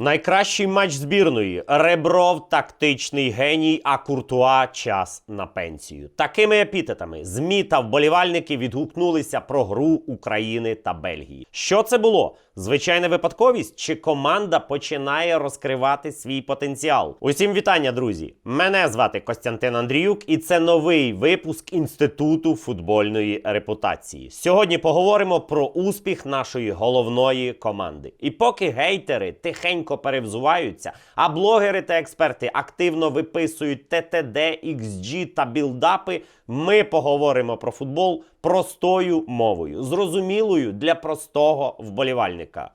Найкращий матч збірної. Ребров тактичний геній, а Куртуа час на пенсію. Такими епітетами ЗМІ та вболівальники відгукнулися про гру України та Бельгії. Що це було? Звичайна випадковість чи команда починає розкривати свій потенціал? Усім вітання, друзі! Мене звати Костянтин Андріюк, і це новий випуск інституту футбольної репутації. Сьогодні поговоримо про успіх нашої головної команди. І поки гейтери тихенько перевзуваються, а блогери та експерти активно виписують ТТД, XG та білдапи, ми поговоримо про футбол простою мовою, зрозумілою для простого вболівальника.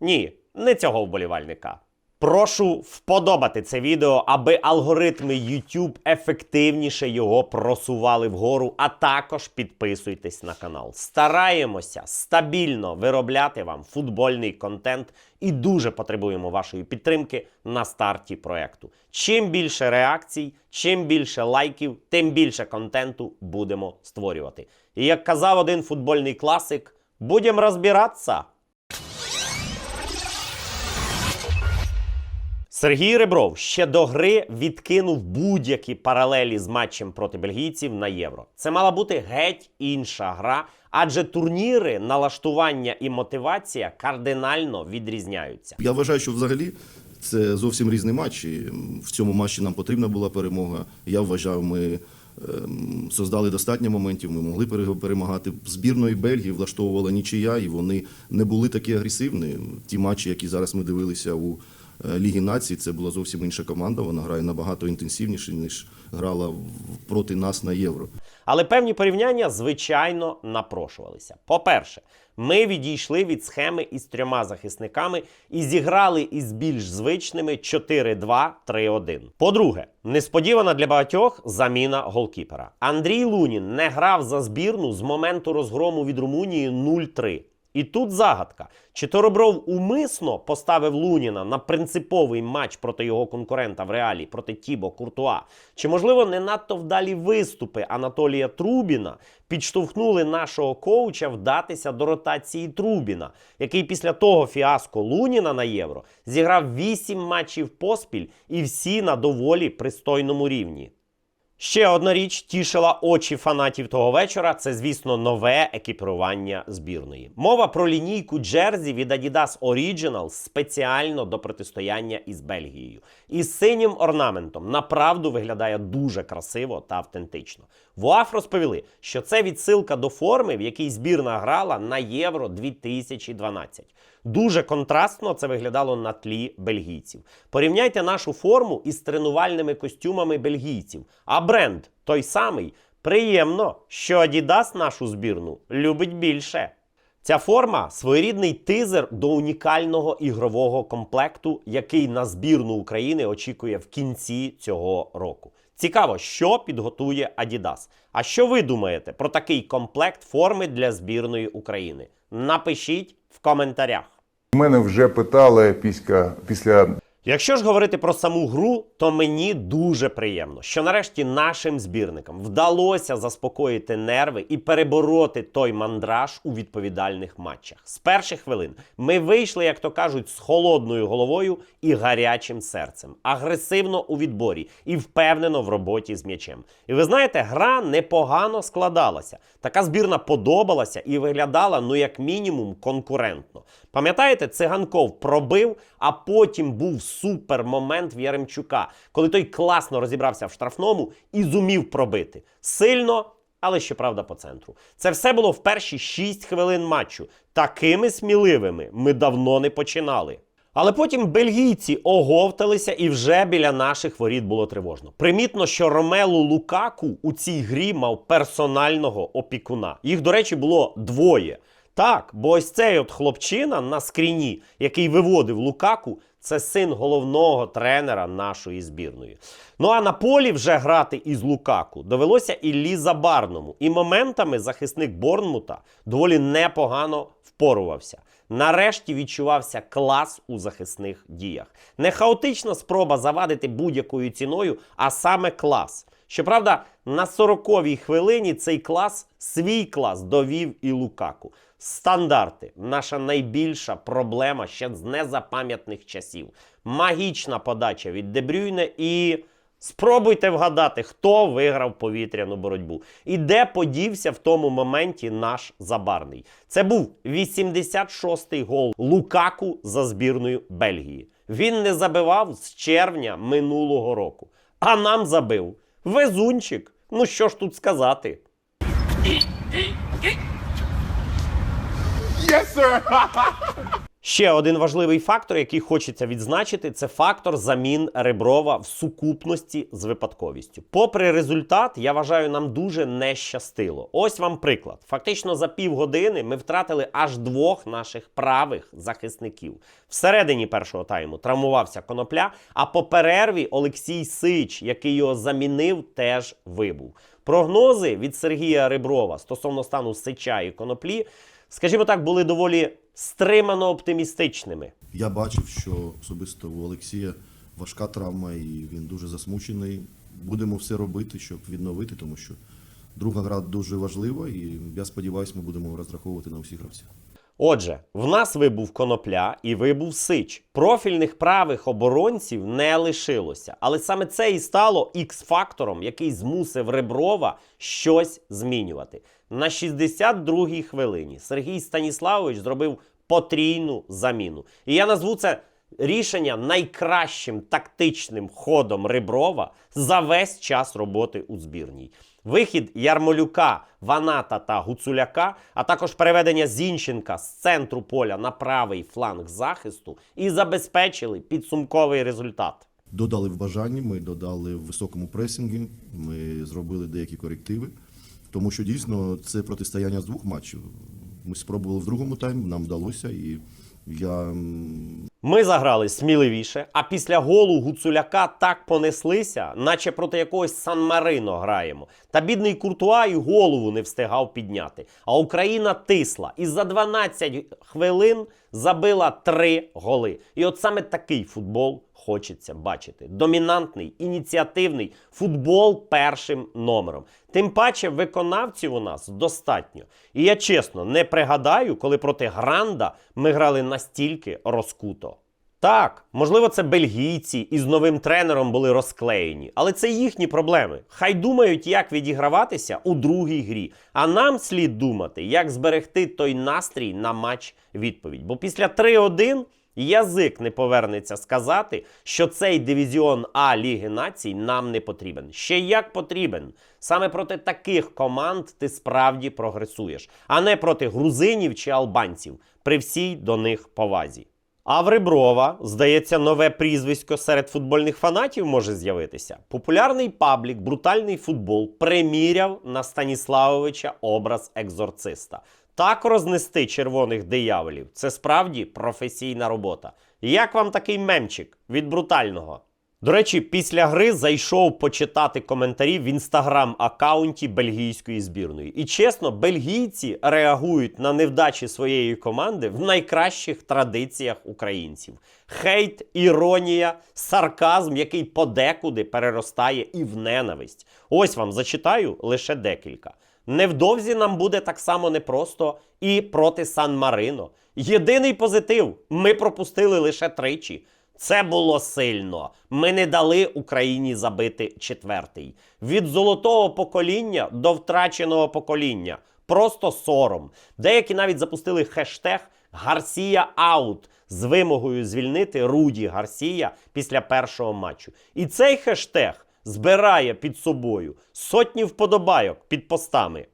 Ні, не цього вболівальника. Прошу вподобати це відео, аби алгоритми YouTube ефективніше його просували вгору, а також підписуйтесь на канал. Стараємося стабільно виробляти вам футбольний контент і дуже потребуємо вашої підтримки на старті проекту. Чим більше реакцій, чим більше лайків, тим більше контенту будемо створювати. І як казав один футбольний класик, будемо розбиратися. Сергій Ребров ще до гри відкинув будь-які паралелі з матчем проти бельгійців на євро. Це мала бути геть інша гра, адже турніри, налаштування і мотивація кардинально відрізняються. Я вважаю, що взагалі це зовсім різний матч. І в цьому матчі нам потрібна була перемога. Я вважав, ми ем, создали достатньо моментів. Ми могли пере- перемагати. Збірної Бельгії влаштовувала нічия, і вони не були такі агресивні. Ті матчі, які зараз ми дивилися у е, Лігі націй, це була зовсім інша команда. Вона грає набагато інтенсивніше, ніж грала проти нас на євро. Але певні порівняння, звичайно, напрошувалися. По-перше, ми відійшли від схеми із трьома захисниками і зіграли із більш звичними 4-2-3-1. По-друге, несподівана для багатьох заміна голкіпера. Андрій Лунін не грав за збірну з моменту розгрому від Румунії 0-3. І тут загадка: чи Торобров умисно поставив Луніна на принциповий матч проти його конкурента в реалі проти Тібо Куртуа? Чи можливо не надто вдалі виступи Анатолія Трубіна підштовхнули нашого коуча вдатися до ротації Трубіна, який після того фіаско Луніна на євро зіграв 8 матчів поспіль і всі на доволі пристойному рівні? Ще одна річ тішила очі фанатів того вечора. Це, звісно, нове екіпірування збірної. Мова про лінійку Джерзі від Adidas Original спеціально до протистояння із Бельгією. Із синім орнаментом направду виглядає дуже красиво та автентично. В УАФ розповіли, що це відсилка до форми, в якій збірна грала на Євро 2012. Дуже контрастно це виглядало на тлі бельгійців. Порівняйте нашу форму із тренувальними костюмами бельгійців. А бренд той самий. Приємно, що Adidas нашу збірну любить більше. Ця форма своєрідний тизер до унікального ігрового комплекту, який на збірну України очікує в кінці цього року. Цікаво, що підготує Adidas. А що ви думаєте про такий комплект форми для збірної України? Напишіть в коментарях. Мене вже питали після, після Якщо ж говорити про саму гру, то мені дуже приємно, що нарешті нашим збірникам вдалося заспокоїти нерви і перебороти той мандраж у відповідальних матчах. З перших хвилин ми вийшли, як то кажуть, з холодною головою і гарячим серцем, агресивно у відборі і впевнено в роботі з м'ячем. І ви знаєте, гра непогано складалася. Така збірна подобалася і виглядала, ну як мінімум, конкурентно. Пам'ятаєте, циганков пробив, а потім був супер момент в Яремчука, коли той класно розібрався в штрафному і зумів пробити. Сильно, але щоправда по центру. Це все було в перші 6 хвилин матчу. Такими сміливими ми давно не починали. Але потім бельгійці оговталися і вже біля наших воріт було тривожно. Примітно, що Ромелу Лукаку у цій грі мав персонального опікуна. Їх, до речі, було двоє. Так, бо ось цей от хлопчина на скріні, який виводив Лукаку, це син головного тренера нашої збірної. Ну а на полі вже грати із Лукаку довелося Іллі Забарному. І моментами захисник Борнмута доволі непогано впорувався. Нарешті відчувався клас у захисних діях. Не хаотична спроба завадити будь-якою ціною, а саме клас. Щоправда, на 40-й хвилині цей клас, свій клас довів і Лукаку. Стандарти наша найбільша проблема ще з незапам'ятних часів. Магічна подача від Дебрюйне і. Спробуйте вгадати, хто виграв повітряну боротьбу. І де подівся в тому моменті наш забарний. Це був 86-й гол Лукаку за збірною Бельгії. Він не забивав з червня минулого року. А нам забив везунчик. Ну що ж тут сказати? Ще один важливий фактор, який хочеться відзначити, це фактор замін Реброва в сукупності з випадковістю. Попри результат, я вважаю, нам дуже не щастило. Ось вам приклад. Фактично за півгодини ми втратили аж двох наших правих захисників. Всередині першого тайму травмувався конопля, а по перерві Олексій Сич, який його замінив, теж вибув. Прогнози від Сергія Реброва стосовно стану Сича і коноплі, скажімо так, були доволі стримано оптимістичними. Я бачив, що особисто у Олексія важка травма, і він дуже засмучений. Будемо все робити, щоб відновити, тому що друга гра дуже важлива, і я сподіваюся, ми будемо розраховувати на усіх гравців. Отже, в нас вибув конопля і вибув сич. Профільних правих оборонців не лишилося. Але саме це і стало ікс-фактором, який змусив Реброва щось змінювати. На 62-й хвилині Сергій Станіславович зробив потрійну заміну. І я назву це рішення найкращим тактичним ходом Реброва за весь час роботи у збірній. Вихід Ярмолюка, Ваната та Гуцуляка, а також переведення Зінченка з центру поля на правий фланг захисту і забезпечили підсумковий результат. Додали в бажанні, ми додали в високому пресінгі, ми зробили деякі корективи, тому що дійсно це протистояння з двох матчів. Ми спробували в другому таймі, нам вдалося, і я Ми заграли сміливіше, а після голу Гуцуляка так понеслися, наче проти якогось Сан-Марино граємо. Та бідний Куртуа й голову не встигав підняти. А Україна тисла і за 12 хвилин забила три голи. І от саме такий футбол хочеться бачити. Домінантний, ініціативний футбол першим номером. Тим паче виконавців у нас достатньо. І я чесно не пригадаю, коли проти Гранда ми грали настільки розкуто. Так, можливо, це бельгійці із новим тренером були розклеєні, але це їхні проблеми. Хай думають, як відіграватися у другій грі. А нам слід думати, як зберегти той настрій на матч відповідь. Бо після 3-1 язик не повернеться сказати, що цей дивізіон А Ліги Націй нам не потрібен. Ще як потрібен. Саме проти таких команд ти справді прогресуєш, а не проти грузинів чи албанців, при всій до них повазі. А в Реброва, здається, нове прізвисько серед футбольних фанатів може з'явитися. Популярний паблік Брутальний футбол приміряв на Станіславовича образ екзорциста. Так рознести червоних дияволів це справді професійна робота. Як вам такий мемчик від брутального? До речі, після гри зайшов почитати коментарі в інстаграм-аккаунті бельгійської збірної. І чесно, бельгійці реагують на невдачі своєї команди в найкращих традиціях українців: хейт, іронія, сарказм, який подекуди переростає і в ненависть. Ось вам зачитаю лише декілька. Невдовзі нам буде так само непросто і проти Сан-Марино. Єдиний позитив: ми пропустили лише тричі. Це було сильно. Ми не дали Україні забити четвертий. Від золотого покоління до втраченого покоління. Просто сором. Деякі навіть запустили хештег Гарсія аут з вимогою звільнити Руді Гарсія після першого матчу. І цей хештег збирає під собою сотні вподобайок під постами.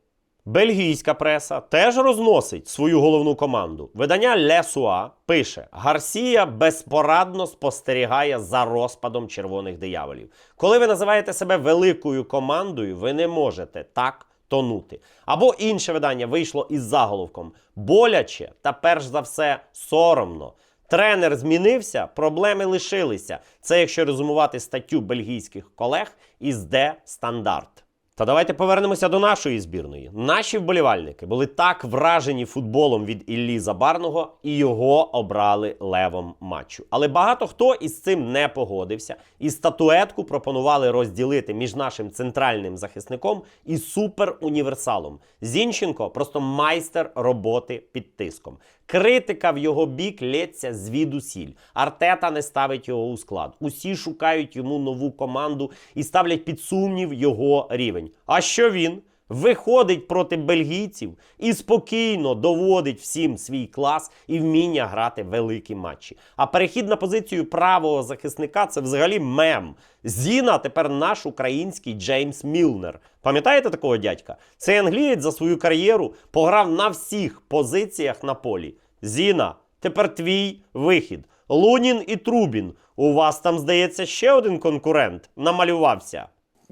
Бельгійська преса теж розносить свою головну команду. Видання Лесуа пише: Гарсія безпорадно спостерігає за розпадом червоних дияволів. Коли ви називаєте себе великою командою, ви не можете так тонути. Або інше видання вийшло із заголовком боляче та перш за все соромно. Тренер змінився, проблеми лишилися. Це якщо резумувати статтю бельгійських колег із Де Стандарт. Та давайте повернемося до нашої збірної. Наші вболівальники були так вражені футболом від Іллі Забарного і його обрали левом матчу. Але багато хто із цим не погодився, і статуетку пропонували розділити між нашим центральним захисником і суперуніверсалом. Зінченко просто майстер роботи під тиском. Критика в його бік лється звідусіль. Артета не ставить його у склад. Усі шукають йому нову команду і ставлять під сумнів його рівень. А що він? Виходить проти бельгійців і спокійно доводить всім свій клас і вміння грати великі матчі. А перехід на позицію правого захисника це взагалі мем. Зіна тепер наш український Джеймс Мілнер. Пам'ятаєте такого дядька? Цей англієць за свою кар'єру пограв на всіх позиціях на полі. Зіна, тепер твій вихід. Лунін і Трубін. У вас там, здається, ще один конкурент намалювався.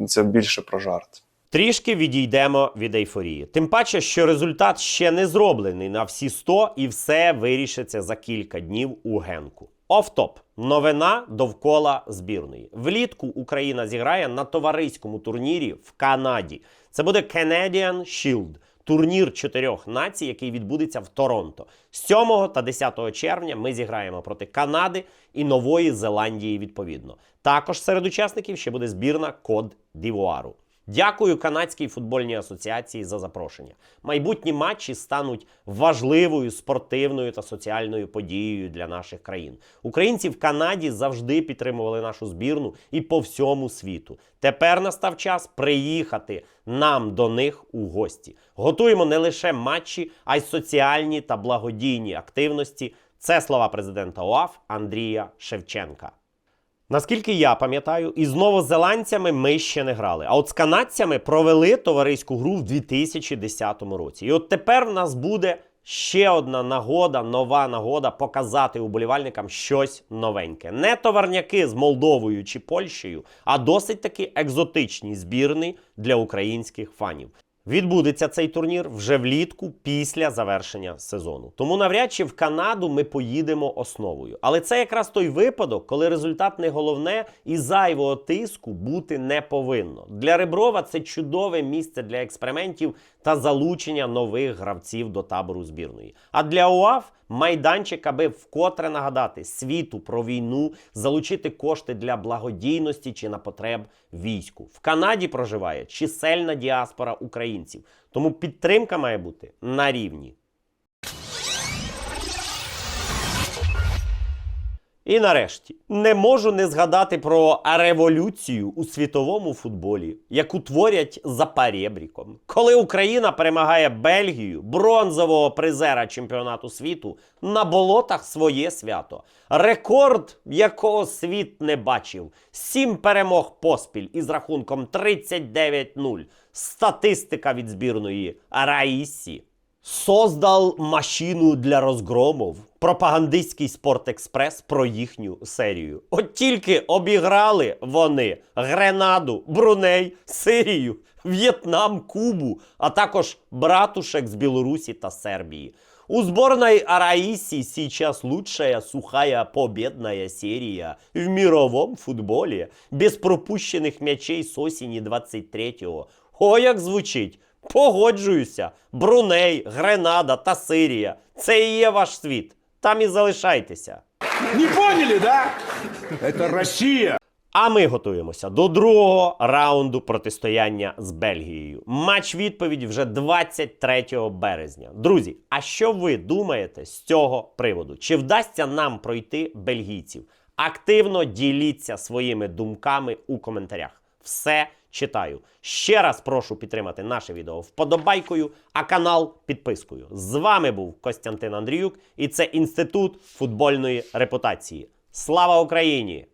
Це більше про жарт. Трішки відійдемо від ейфорії. Тим паче, що результат ще не зроблений на всі 100 і все вирішиться за кілька днів у Генку. Офтоп. Новина довкола збірної. Влітку Україна зіграє на товариському турнірі в Канаді. Це буде Canadian Shield. Турнір чотирьох націй, який відбудеться в Торонто. 7 та 10 червня ми зіграємо проти Канади і Нової Зеландії відповідно. Також серед учасників ще буде збірна Код Дівуару. Дякую канадській футбольній асоціації за запрошення. Майбутні матчі стануть важливою спортивною та соціальною подією для наших країн. Українці в Канаді завжди підтримували нашу збірну і по всьому світу. Тепер настав час приїхати нам до них у гості. Готуємо не лише матчі, а й соціальні та благодійні активності. Це слова президента ОАФ Андрія Шевченка. Наскільки я пам'ятаю, із новозеландцями ми ще не грали. А от з канадцями провели товариську гру в 2010 році. І от тепер в нас буде ще одна нагода, нова нагода показати уболівальникам щось новеньке. Не товарняки з Молдовою чи Польщею, а досить таки екзотичні збірні для українських фанів. Відбудеться цей турнір вже влітку після завершення сезону. Тому навряд чи в Канаду ми поїдемо основою. Але це якраз той випадок, коли результат не головне і зайвого тиску бути не повинно. Для Реброва це чудове місце для експериментів та залучення нових гравців до табору збірної. А для УАФ майданчик, аби вкотре нагадати світу про війну, залучити кошти для благодійності чи на потреб війську. В Канаді проживає чисельна діаспора українців, тому підтримка має бути на рівні. І нарешті не можу не згадати про революцію у світовому футболі, яку творять за парєбріком. Коли Україна перемагає Бельгію, бронзового призера чемпіонату світу, на болотах своє свято. Рекорд, якого світ не бачив. Сім перемог поспіль із рахунком 39-0. Статистика від збірної Раїсі. Создал машину для розгромов. Пропагандистський Спорт-Експрес про їхню серію. От тільки обіграли вони Гренаду, Бруней, Сирію, В'єтнам, Кубу, а також братушек з Білорусі та Сербії. У сборной Араиси сейчас лучшая сухая победная серия в мировом футболе. Без пропущених м'ячей з осені 23-го. О, як звучить! Погоджуюся. Бруней, Гренада та Сирія. Це і є ваш світ. Там і залишайтеся. Не поняли, да? Это Россия. А ми готуємося до другого раунду протистояння з Бельгією. Матч відповідь вже 23 березня. Друзі, а що ви думаєте з цього приводу? Чи вдасться нам пройти бельгійців? Активно діліться своїми думками у коментарях. Все читаю. Ще раз прошу підтримати наше відео вподобайкою, а канал підпискою. З вами був Костянтин Андріюк, і це інститут футбольної репутації. Слава Україні!